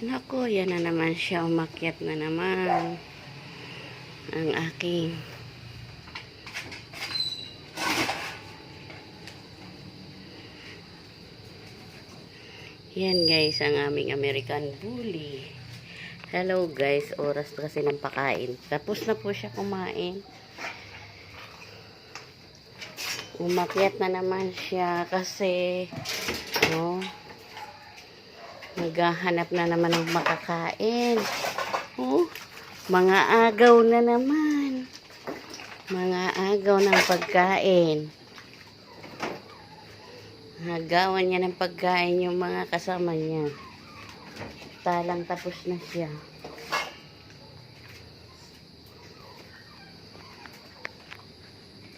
Nako, yan na naman siya. Umakyat na naman. Ang aking Yan guys, ang aming American Bully. Hello guys, oras kasi ng pakain. Tapos na po siya kumain. Umakyat na naman siya kasi naghahanap na naman ng makakain. Oh, mga agaw na naman. Mga agaw ng pagkain. Nagawan niya ng pagkain yung mga kasama niya. Talang tapos na siya.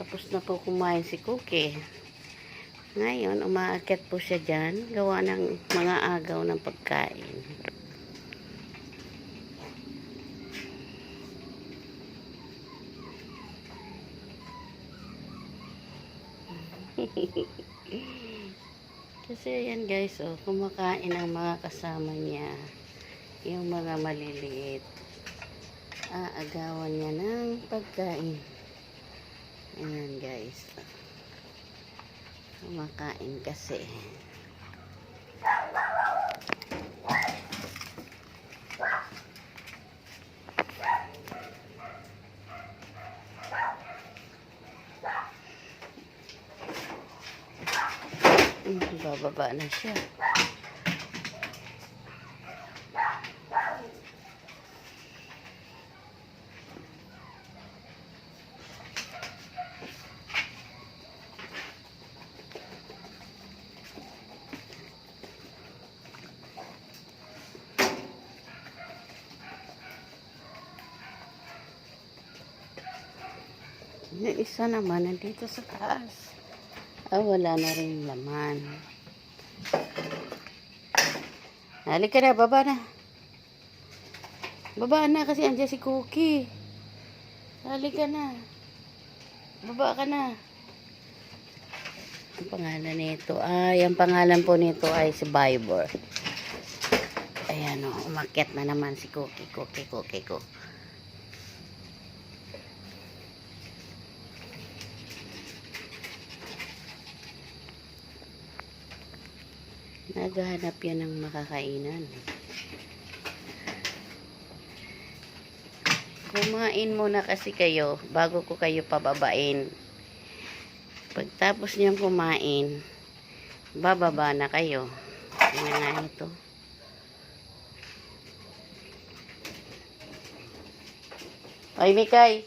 Tapos na po kumain si Cookie. Ngayon, umaakyat po siya dyan. Gawa ng mga agaw ng pagkain. Kasi yan guys, oh, kumakain ang mga kasama niya. Yung mga maliliit. Aagawan niya ng pagkain. Ayan guys. Kumakain kasi. Bababa na siya. Yung isa naman nandito sa taas. Ah, wala na rin laman. Halika na, baba na. Baba na kasi andyan si Cookie. Halika na. Baba ka na. Ang pangalan nito ay, ang pangalan po nito ay si Bybor. Ayan o, umakyat na naman si Cookie, Cookie, Cookie, Cookie. Naghahanap yan ng makakainan. Kumain muna kasi kayo bago ko kayo pababain. Pagtapos niyang kumain, bababa na kayo. Ano nga ito? Oy, Mikay.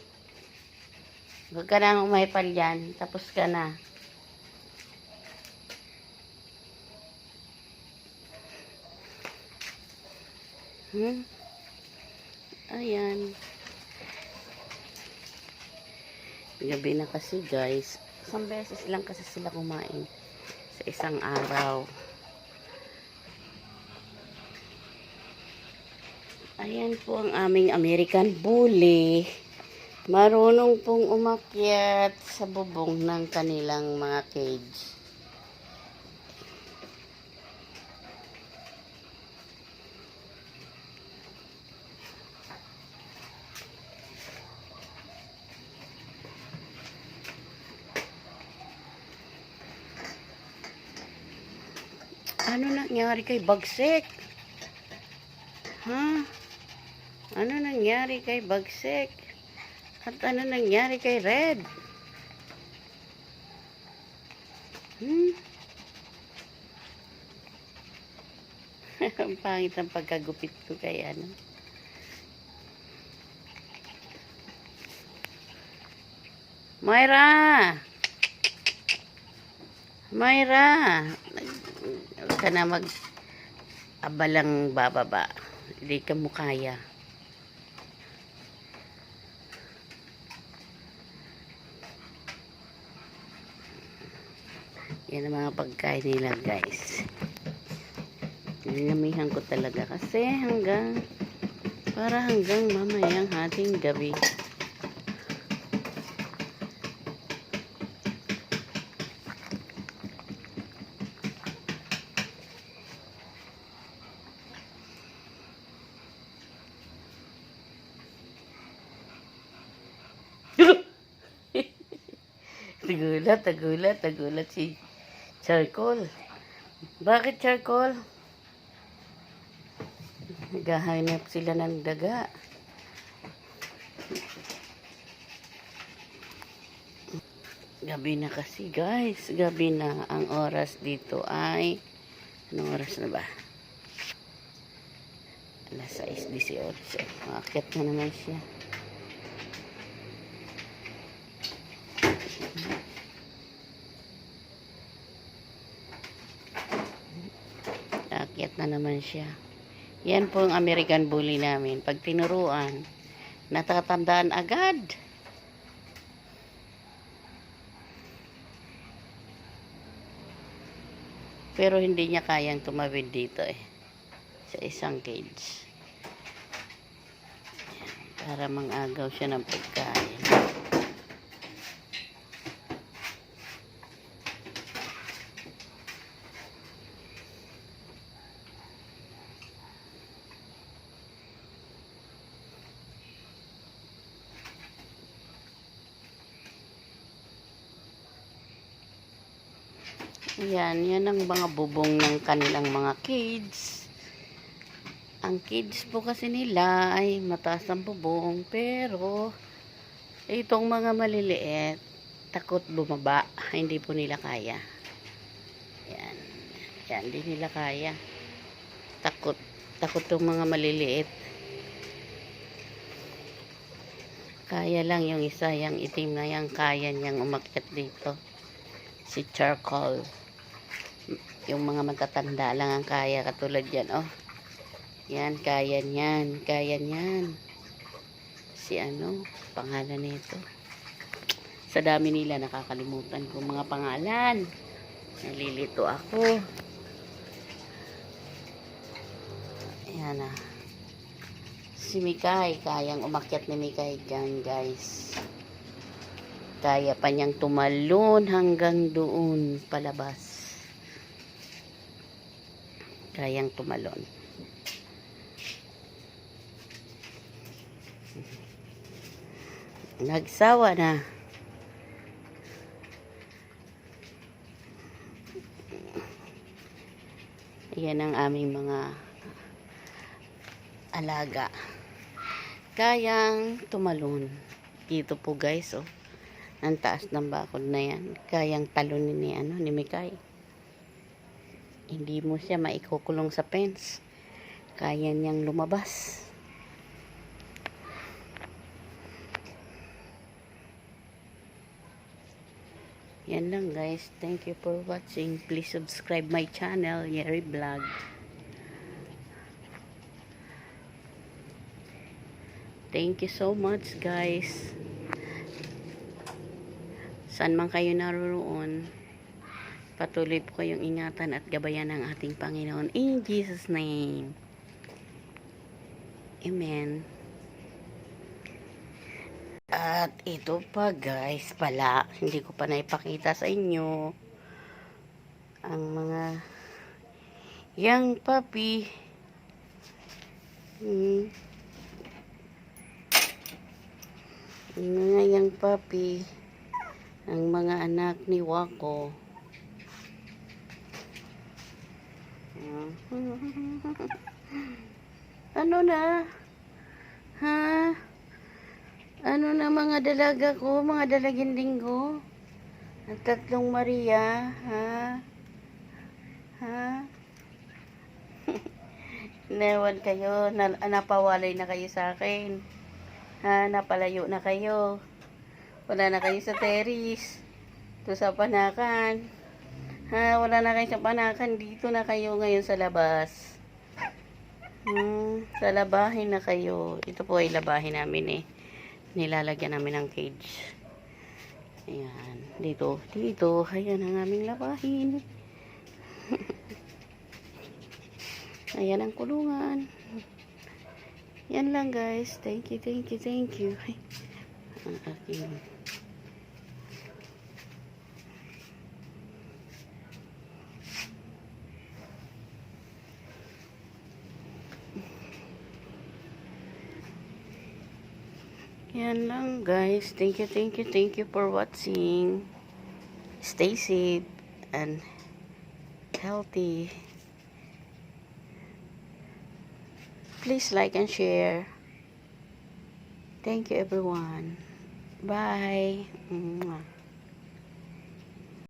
Huwag ka na umahipal yan. Tapos ka na. Hmm? Ayan. Gabi na kasi guys. Isang beses lang kasi sila kumain sa isang araw. Ayan po ang aming American Bully. Marunong pong umakyat sa bubong ng kanilang mga cage. Ano nangyari kay Bagsek? Ha? Ano nangyari kay Bagsek? At ano nangyari kay Red? Hmm? Ang pangit ang pagkagupit ko kay ano. Myra! Myra! Huwag ka na mag abalang bababa. Hindi ka mo kaya. Yan ang mga pagkain nila guys. Ninamihan ko talaga kasi hanggang para hanggang mamayang hating gabi. Nagulat, nagulat, nagulat si Charcoal. Bakit Charcoal? Naghahanap sila ng daga. Gabi na kasi guys. Gabi na. Ang oras dito ay... Anong oras na ba? Alas 6.18. Makakit na naman siya. Na naman siya. Yan po ang American Bully namin. Pag tinuruan, natatandaan agad. Pero hindi niya kayang tumawid dito eh. Sa isang cage. Para mangagaw siya ng pagkain. Yan, yan ang mga bubong ng kanilang mga kids. Ang kids po kasi nila ay mataas ang bubong, pero itong mga maliliit, takot bumaba, hindi po nila kaya. Yan, yan, hindi nila kaya. Takot, takot yung mga maliliit. Kaya lang yung isa, yung itim na yan, kaya niyang umakyat dito. Si Charcoal yung mga matatanda lang ang kaya katulad yan oh. Yan kaya niyan kaya niyan. Si ano pangalan nito. Sa dami nila nakakalimutan ko mga pangalan. Nalilito ako. Yan ah. Si Mikay kayang umakyat ni Mikay dyan guys. Kaya pa niyang tumalon hanggang doon palabas kayang tumalon. Nagsawa na. Yan ang aming mga alaga. Kayang tumalon. Dito po guys, oh. Ang taas ng bakod na yan. Kayang talunin ni, ano, ni Mikay hindi mo siya maikukulong sa fence kaya niyang lumabas. Yan lang guys. Thank you for watching. Please subscribe my channel Yeri Vlog. Thank you so much guys. Saan man kayo naroon Patuloy po kayong ingatan at gabayan ng ating Panginoon. In Jesus' name. Amen. At ito pa guys pala, hindi ko pa naipakita sa inyo ang mga young puppy. Hmm. Ang mga young puppy, ang mga anak ni Wako. ano na? Ha? Ano na mga dalaga ko, mga dalaginding ko? Ang tatlong Maria, ha? Ha? Newan kayo, na, napawalay na kayo sa akin. Ha, napalayo na kayo. Wala na kayo sa terrace. To sa panakan. Ha, wala na kayo sa panakan. Dito na kayo ngayon sa labas. Hmm, sa labahin na kayo. Ito po ay labahin namin eh. Nilalagyan namin ng cage. Ayan. Dito, dito. Ayan ang aming labahin. Ayan ang kulungan. Yan lang guys. Thank you, thank you, thank you. Ang aking Yan lang guys. Thank you, thank you, thank you for watching. stay safe and healthy. Please like and share. Thank you everyone. Bye.